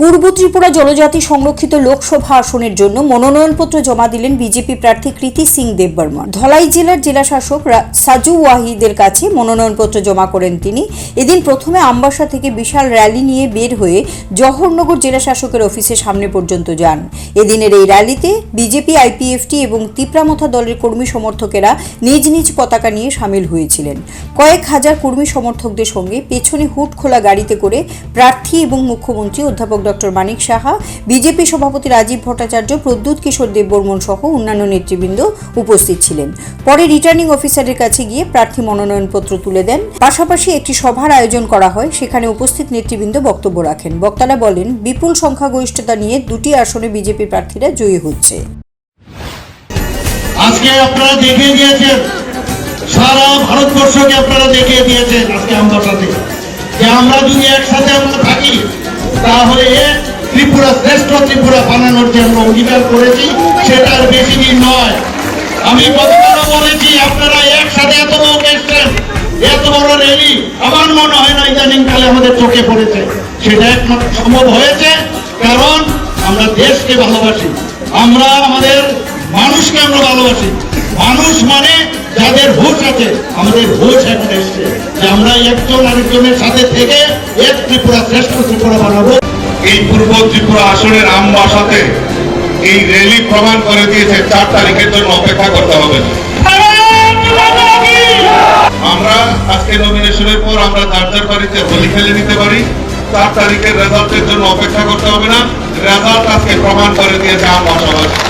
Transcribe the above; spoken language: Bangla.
পূর্ব ত্রিপুরা জনজাতি সংরক্ষিত লোকসভা আসনের জন্য মনোনয়নপত্র জমা দিলেন বিজেপি প্রার্থী কৃতি সিং দেববর্মা ধলাই জেলার জেলাশাসক সাজু ওয়াহিদের কাছে মনোনয়নপত্র জমা করেন তিনি। এদিন প্রথমে আমবাসা থেকে বিশাল র্যালি নিয়ে বের হয়ে জহরনগর জেলাশাসকের অফিসের সামনে পর্যন্ত যান। এদিনের এই র্যালিতে বিজেপি, আইপিএফটি এবং তিপ্রামথা দলের কর্মী সমর্থকেরা নিজ নিজ পতাকা নিয়ে সামিল হয়েছিলেন। কয়েক হাজার কর্মী সমর্থকদের সঙ্গে পেছনে হুট খোলা গাড়িতে করে প্রার্থী এবং মুখ্যমন্ত্রী অধ্যাপক ডক্টর মানিক সাহা, বিজেপি সভাপতি রাজীব ভট্টাচার্য, প্রদ্যুৎ কিশোর দেববর্মন সহ অন্যান্য নেতৃবৃন্দ উপস্থিত ছিলেন। পরে রিটার্নিং অফিসারের কাছে গিয়ে প্রার্থী মনোনয়নপত্র তুলে দেন। পাশাপাশি একটি সভার আয়োজন করা হয়, সেখানে উপস্থিত নেতৃবৃন্দ বক্তব্য রাখেন। বক্তারা বলেন, বিপুল সংখ্যাগরিষ্ঠতা নিয়ে দুটি আসনে বিজেপি প্রার্থীরা জয়ী হচ্ছে। আজকে আপনারা দেখিয়ে দিয়েছেন, সারা ভারতবর্ষকে আপনারা দেখিয়ে দিয়েছেন আজকে সাথে যে আমরা যদি একসাথে আমরা থাকি তাহলে এক ত্রিপুরা, শ্রেষ্ঠ ত্রিপুরা বানানোর যে আমরা অঙ্গীকার করেছি আর বেশি দিন নয়। আমি গতকালও বলেছি, আপনারা একসাথে এত লোক এসছেন, এত বড় র্যালি। আমার মনে হয় না ইদানিং কালে আমাদের চোখে পড়েছে। সেটা একমাত্র সম্ভব হয়েছে, কারণ আমরা দেশকে ভালোবাসি। আমরা আমাদের মানুষকে আমরা ভালোবাসি। মানুষ মানে যাদের হুশ আছে, আমাদের হুশ এখন এসছে। যে আমরা একজন আরেকজনের সাথে থেকে এক ত্রিপুরা শ্রেষ্ঠ ত্রিপুরা বানাবো। এই পূর্ব ত্রিপুরা আসনের আমবাসাতে এই র্যালি প্রমাণ করে দিয়েছে, চার তারিখের জন্য অপেক্ষা করতে হবে। আমরা আজকে নমিনেশনের পর আমরা যার যার বাড়িতে হোলি খেলে নিতে পারি, চার তারিখের রেজাল্টের জন্য অপেক্ষা করতে হবে না। রেজাল্ট আজকে প্রমাণ করে দিয়েছে আমবাসাবাসী।